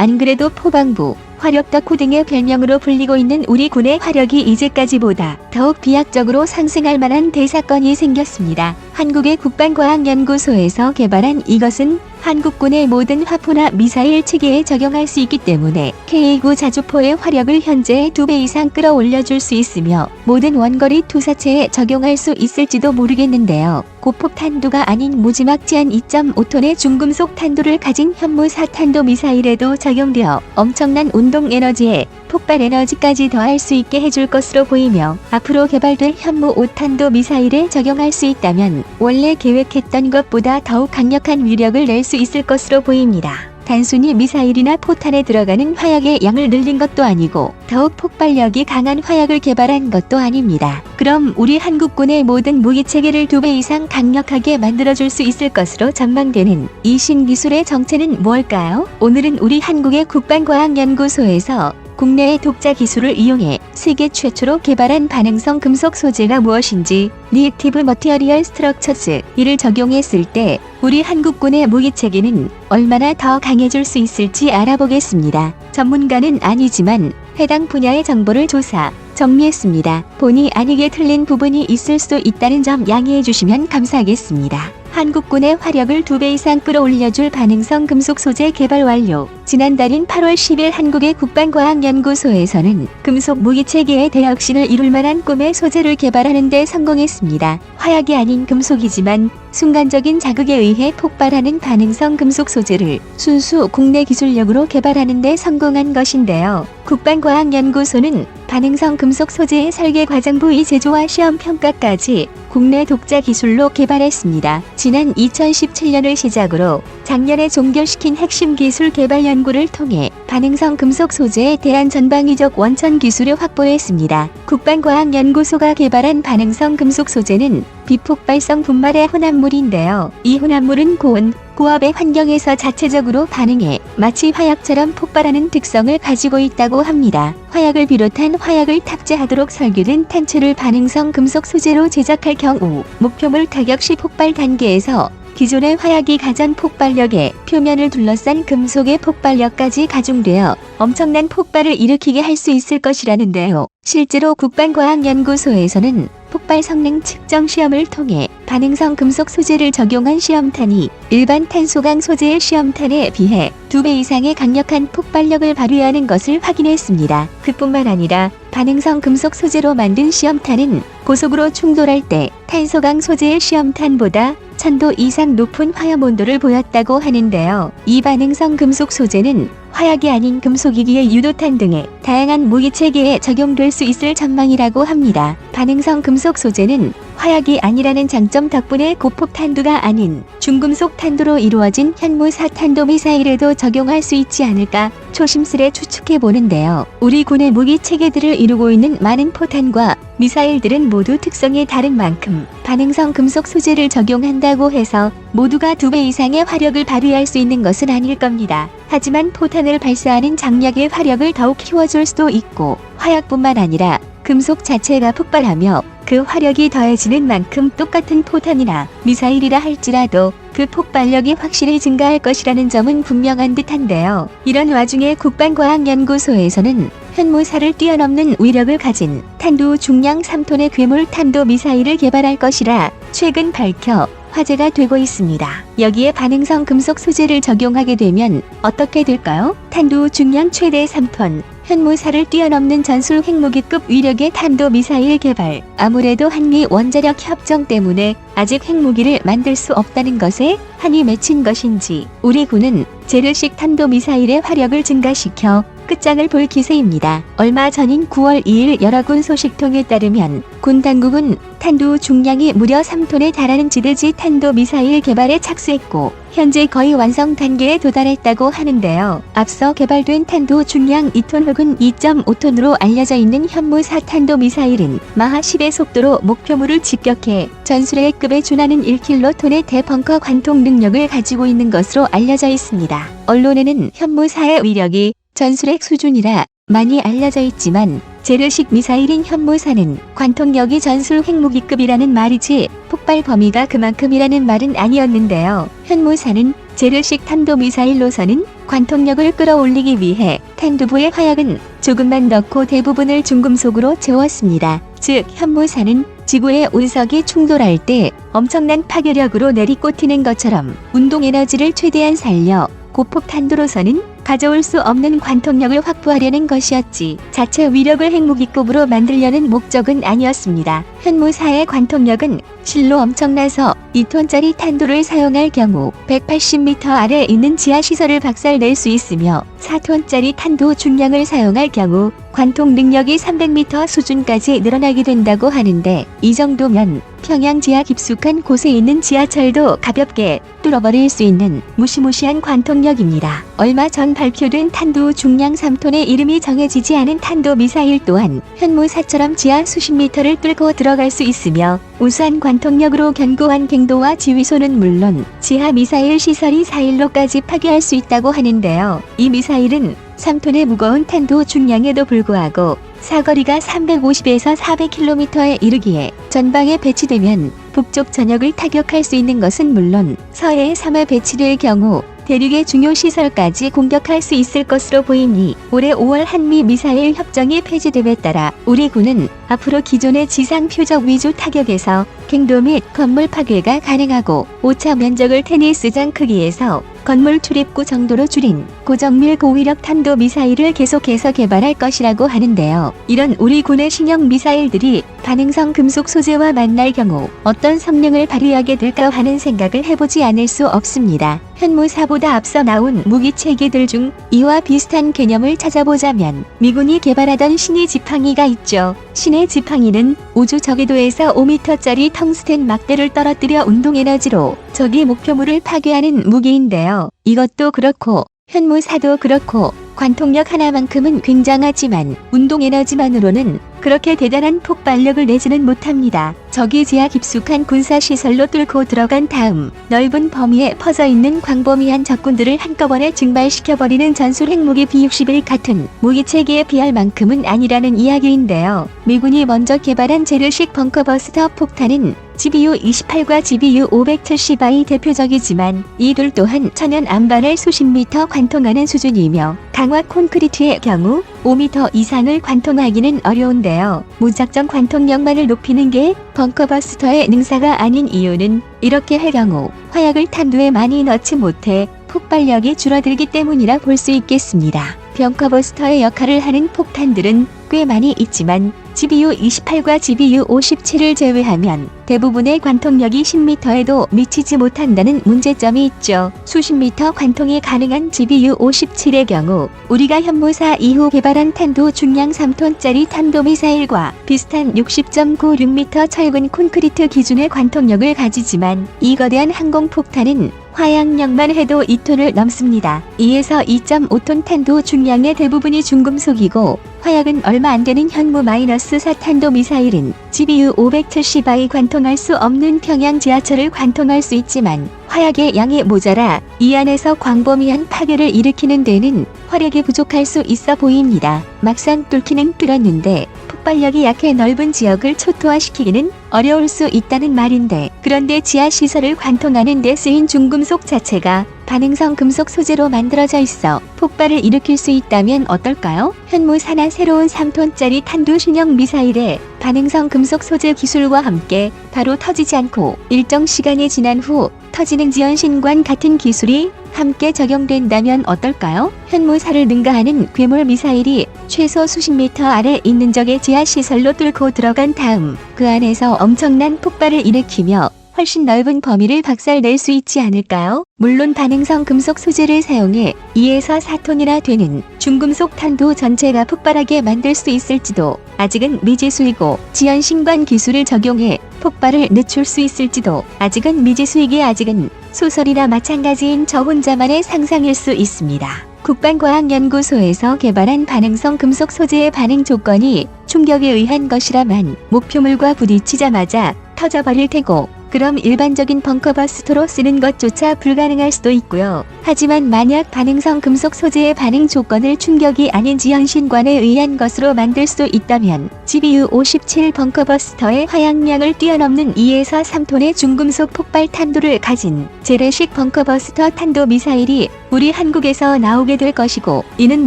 안 그래도 포방부, 화력덕후 등의 별명으로 불리고 있는 우리 군의 화력이 이제까지보다 더욱 비약적으로 상승할 만한 대사건이 생겼습니다. 한국의 국방과학연구소에서 개발한 이것은 한국군의 모든 화포나 미사일 체계에 적용할 수 있기 때문에 K9 자주포의 화력을 현재 2배 이상 끌어올려 줄 수 있으며 모든 원거리 투사체에 적용할 수 있을지도 모르겠는데요. 고폭 탄두가 아닌 무지막지한 2.5톤의 중금속 탄두를 가진 현무사 탄도 미사일에도 적용되어 엄청난 운동 에너지에 폭발 에너지까지 더할 수 있게 해줄 것으로 보이며 앞으로 개발될 현무 5탄도 미사일에 적용할 수 있다면 원래 계획했던 것보다 더욱 강력한 위력을 낼 수 있을 것으로 보입니다. 단순히 미사일이나 포탄에 들어가는 화약의 양을 늘린 것도 아니고 더욱 폭발력이 강한 화약을 개발한 것도 아닙니다. 그럼 우리 한국군의 모든 무기 체계를 두 배 이상 강력하게 만들어줄 수 있을 것으로 전망되는 이 신기술의 정체는 무엇일까요? 오늘은 우리 한국의 국방과학연구소에서 국내의 독자 기술을 이용해 세계 최초로 개발한 반응성 금속 소재가 무엇인지 리액티브 머티어리얼 스트럭처스 이를 적용했을 때 우리 한국군의 무기 체계는 얼마나 더 강해질 수 있을지 알아보겠습니다. 전문가는 아니지만 해당 분야의 정보를 조사, 정리했습니다. 본의 아니게 틀린 부분이 있을 수도 있다는 점 양해해 주시면 감사하겠습니다. 한국군의 화력을 두배 이상 끌어올려줄 반응성 금속 소재 개발 완료. 지난달인 8월 10일 한국의 국방과학연구소에서는 금속 무기 체계의 대혁신을 이룰 만한 꿈의 소재를 개발하는 데 성공했습니다. 화약이 아닌 금속이지만 순간적인 자극에 의해 폭발하는 반응성 금속 소재를 순수 국내 기술력으로 개발하는 데 성공한 것인데요. 국방과학연구소는 반응성 금속 소재의 설계 과정 부위 제조와 시험 평가까지 국내 독자 기술로 개발했습니다. 지난 2017년을 시작으로 작년에 종결시킨 핵심 기술 개발 연구를 통해 반응성 금속 소재에 대한 전방위적 원천 기술을 확보했습니다. 국방과학연구소가 개발한 반응성 금속 소재는 비폭발성 분말의 혼합물인데요. 이 혼합물은 고온, 고압의 환경에서 자체적으로 반응해 마치 화약처럼 폭발하는 특성을 가지고 있다고 합니다. 화약을 비롯한 화약을 탑재하도록 설계된 탄체를 반응성 금속 소재로 제작할 경우 목표물 타격 시 폭발 단계에서 기존의 화약이 가전 폭발력에 표면을 둘러싼 금속의 폭발력까지 가중되어 엄청난 폭발을 일으키게 할 수 있을 것이라는데요. 실제로 국방과학연구소에서는 폭발 성능 측정 시험을 통해 반응성 금속 소재를 적용한 시험탄이 일반 탄소강 소재의 시험탄에 비해 두 배 이상의 강력한 폭발력을 발휘하는 것을 확인했습니다. 그뿐만 아니라 반응성 금속 소재로 만든 시험탄은 고속으로 충돌할 때 탄소강 소재의 시험탄보다 1000도 이상 높은 화염 온도를 보였다고 하는데요. 이 반응성 금속 소재는 화약이 아닌 금속이기에 유도탄 등의 다양한 무기 체계에 적용될 수 있을 전망이라고 합니다. 반응성 금속 소재는 화약이 아니라는 장점 덕분에 고폭 탄두가 아닌 중금속 탄두로 이루어진 현무 사탄도 미사일에도 적용할 수 있지 않을까 조심스레 추측해 보는데요. 우리 군의 무기 체계들을 이루고 있는 많은 포탄과 미사일들은 모두 특성이 다른 만큼 반응성 금속 소재를 적용한다고 해서 모두가 두 배 이상의 화력을 발휘할 수 있는 것은 아닐 겁니다. 하지만 포탄을 발사하는 장력의 화력을 더욱 키워줄 수도 있고 화약뿐만 아니라 금속 자체가 폭발하며 그 화력이 더해지는 만큼 똑같은 포탄이나 미사일이라 할지라도 그 폭발력이 확실히 증가할 것이라는 점은 분명한 듯한데요. 이런 와중에 국방과학연구소에서는 현무사를 뛰어넘는 위력을 가진 탄두 중량 3톤의 괴물 탄도 미사일을 개발할 것이라 최근 밝혀 화제가 되고 있습니다. 여기에 반응성 금속 소재를 적용하게 되면 어떻게 될까요? 탄두 중량 최대 3톤, 현무사를 뛰어넘는 전술 핵무기급 위력의 탄도 미사일 개발. 아무래도 한미 원자력 협정 때문에 아직 핵무기를 만들 수 없다는 것에 한이 맺힌 것인지 우리 군은 제르식 탄도 미사일의 화력을 증가시켜 끝장을 볼 기세입니다. 얼마 전인 9월 2일 여러 군 소식통에 따르면 군 당국은 탄두 중량이 무려 3톤에 달하는 지대지 탄도 미사일 개발에 착수했고 현재 거의 완성 단계에 도달했다고 하는데요. 앞서 개발된 탄도 중량 2톤 혹은 2.5톤으로 알려져 있는 현무 4탄도 미사일은 마하 10의 속도로 목표물을 직격해 전술의 급에 준하는 1킬로톤의 대벙커 관통 능력을 가지고 있는 것으로 알려져 있습니다. 언론에는 현무 4의 위력이 전술핵 수준이라 많이 알려져 있지만 제르식 미사일인 현무사는 관통력이 전술 핵무기급이라는 말이지 폭발 범위가 그만큼이라는 말은 아니었는데요. 현무사는 재래식 탄도미사일로서는 관통력을 끌어올리기 위해 탄두부의 화약은 조금만 넣고 대부분을 중금속으로 채웠습니다. 즉 현무사는 지구의 운석이 충돌할 때 엄청난 파괴력으로 내리꽂히는 것처럼 운동 에너지를 최대한 살려 고폭탄도로서는 가져올 수 없는 관통력을 확보하려는 것이었지 자체 위력을 핵무기급으로 만들려는 목적은 아니었습니다. 현무사의 관통력은 실로 엄청나서 2톤짜리 탄도를 사용할 경우 180m 아래 있는 지하시설을 박살낼 수 있으며 4톤짜리 탄도 중량을 사용할 경우 관통 능력이 300m 수준까지 늘어나게 된다고 하는데 이 정도면 평양 지하 깊숙한 곳에 있는 지하철도 가볍게 뚫어버릴 수 있는 무시무시한 관통력입니다. 얼마 전 발표된 탄도 중량 3톤의 이름이 정해지지 않은 탄도 미사일 또한 현무사처럼 지하 수십 미터를 뚫고 들어갈 수 있으며 우수한 관통력으로 견고한 갱도와 지휘소는 물론 지하 미사일 시설이 4일로까지 파괴할 수 있다고 하는데요. 이 미사일은 3톤의 무거운 탄도 중량에도 불구하고 사거리가 350에서 400km에 이르기에 전방에 배치되면 북쪽 전역을 타격할 수 있는 것은 물론 서해의 섬에 배치될 경우 대륙의 중요 시설까지 공격할 수 있을 것으로 보이니 올해 5월 한미 미사일 협정이 폐지됨에 따라 우리 군은 앞으로 기존의 지상 표적 위주 타격에서 갱도 및 건물 파괴가 가능하고 오차 면적을 테니스장 크기에서 건물 출입구 정도로 줄인 고정밀 고위력 탄도 미사일을 계속해서 개발할 것이라고 하는데요. 이런 우리 군의 신형 미사일들이 반응성 금속 소재와 만날 경우 어떤 성능을 발휘하게 될까 하는 생각을 해보지 않을 수 없습니다. 현무사보다 앞서 나온 무기 체계들 중 이와 비슷한 개념을 찾아보자면 미군이 개발하던 신의 지팡이가 있죠. 신의 지팡이는 우주 저궤도에서 5m짜리 텅스텐 막대를 떨어뜨려 운동 에너지로 적이 목표물을 파괴하는 무기인데요. 이것도 그렇고 현무사도 그렇고 관통력 하나만큼은 굉장하지만 운동 에너지만으로는 그렇게 대단한 폭발력을 내지는 못합니다. 적이 지하 깊숙한 군사시설로 뚫고 들어간 다음 넓은 범위에 퍼져 있는 광범위한 적군들을 한꺼번에 증발시켜버리는 전술 핵무기 B-61 같은 무기체계에 비할 만큼은 아니라는 이야기인데요. 미군이 먼저 개발한 제르식 벙커버스터 폭탄은 GBU-28과 GBU-570이 대표적이지만 이둘 또한 천연 안반을 수십 미터 관통하는 수준이며 강화 콘크리트의 경우 5m 이상을 관통하기는 어려운데요. 무작정 관통력만을 높이는 게 벙커버스터의 능사가 아닌 이유는 이렇게 할 경우 화약을 탄두에 많이 넣지 못해 폭발력이 줄어들기 때문이라 볼 수 있겠습니다. 벙커버스터의 역할을 하는 폭탄들은 꽤 많이 있지만 GBU-28과 GBU-57을 제외하면 대부분의 관통력이 10m에도 미치지 못한다는 문제점이 있죠. 수십 미터 관통이 가능한 GBU-57의 경우 우리가 현무사 이후 개발한 탄도 중량 3톤짜리 탄도미사일과 비슷한 60.96m 철근 콘크리트 기준의 관통력을 가지지만 이 거대한 항공폭탄은 화약력만 해도 2톤을 넘습니다. 2에서 2.5톤 탄도 중량의 대부분이 중금속이고 화약은 얼마 안 되는 현무 마이너스 4 탄도 미사일은 GBU 570i 관통할 수 없는 평양 지하철을 관통할 수 있지만 화약의 양이 모자라 이 안에서 광범위한 파괴를 일으키는 데는 화력이 부족할 수 있어 보입니다. 막상 뚫기는 뚫었는데 폭발력이 약해 넓은 지역을 초토화시키기는 어려울 수 있다는 말인데 그런데 지하 시설을 관통하는 데 쓰인 중금속 자체가 반응성 금속 소재로 만들어져 있어 폭발을 일으킬 수 있다면 어떨까요? 현무사나 새로운 3톤짜리 탄두 신형 미사일의 반응성 금속 소재 기술과 함께 바로 터지지 않고 일정 시간이 지난 후 터지는 지연신관 같은 기술이 함께 적용된다면 어떨까요? 현무사를 능가하는 괴물 미사일이 최소 수십 미터 아래 있는 적의 지하 시설로 뚫고 들어간 다음 그 안에서 엄청난 폭발을 일으키며 훨씬 넓은 범위를 박살낼 수 있지 않을까요? 물론 반응성 금속 소재를 사용해 2에서 4톤이나 되는 중금속 탄도 전체가 폭발하게 만들 수 있을지도 아직은 미지수이고 지연 신관 기술을 적용해 폭발을 늦출 수 있을지도 아직은 미지수이기에 아직은 소설이나 마찬가지인 저 혼자만의 상상일 수 있습니다. 국방과학연구소에서 개발한 반응성 금속 소재의 반응 조건이 충격에 의한 것이라면 목표물과 부딪히자마자 터져버릴 테고 그럼 일반적인 벙커버스터로 쓰는 것조차 불가능할 수도 있고요. 하지만 만약 반응성 금속 소재의 반응 조건을 충격이 아닌 지연신관에 의한 것으로 만들 수도 있다면 GBU 57 벙커버스터의 화약량을 뛰어넘는 2에서 3톤의 중금속 폭발 탄도를 가진 재래식 벙커버스터 탄도 미사일이 우리 한국에서 나오게 될 것이고 이는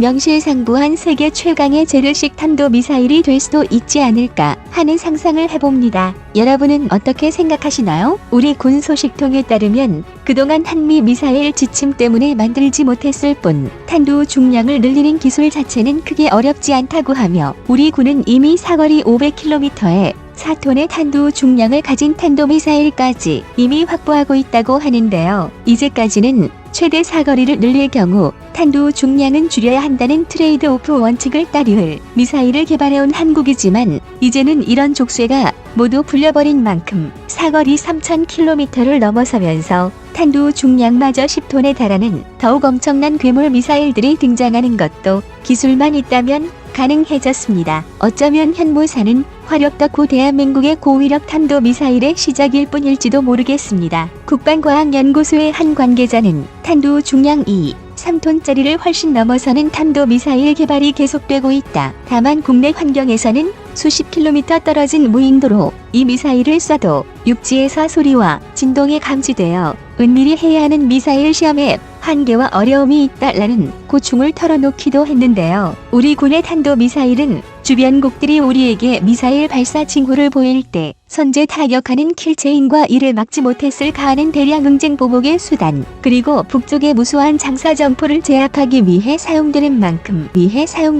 명실상부한 세계 최강의 재래식 탄도 미사일이 될 수도 있지 않을까 하는 상상을 해봅니다. 여러분은 어떻게 생각하시나요? 우리 군 소식통에 따르면 그동안 한미 미사일 지침 때문에 만들지 못했을 뿐 탄도 중량을 늘리는 기술 자체는 크게 어렵지 않다고 하며 우리 군은 이미 사거리 500km에 4톤의 탄도 중량을 가진 탄도미사일까지 이미 확보하고 있다고 하는데요. 이제까지는 최대 사거리를 늘릴 경우 탄도 중량은 줄여야 한다는 트레이드 오프 원칙을 따르을 미사일을 개발해온 한국이지만 이제는 이런 족쇄가 모두 풀려버린 만큼 사거리 3,000km를 넘어서면서 탄도 중량마저 10톤에 달하는 더욱 엄청난 괴물 미사일들이 등장하는 것도 기술만 있다면 가능해졌습니다. 어쩌면 현무사는 화력덕후 대한민국의 고위력 탄도 미사일의 시작일 뿐일지도 모르겠습니다. 국방과학연구소의 한 관계자는 탄도 중량 2, 3톤짜리를 훨씬 넘어서는 탄도 미사일 개발이 계속되고 있다. 다만 국내 환경에서는 수십 킬로미터 떨어진 무인도로 이 미사일을 쏴도 육지에서 소리와 진동이 감지되어 은밀히 해야 하는 미사일 시험에 한계와 어려움이 있다라는 고충을 털어놓기도 했는데요. 우리 군의 탄도 미사일은 주변국들이 우리에게 미사일 발사 징후를 보일 때 선제 타격하는 킬체인과 이를 막지 못했을까 하는 대량 응징 보복의 수단 그리고 북쪽의 무수한 장사 점포를 제압하기 위해 사용되는 만큼 위해 사용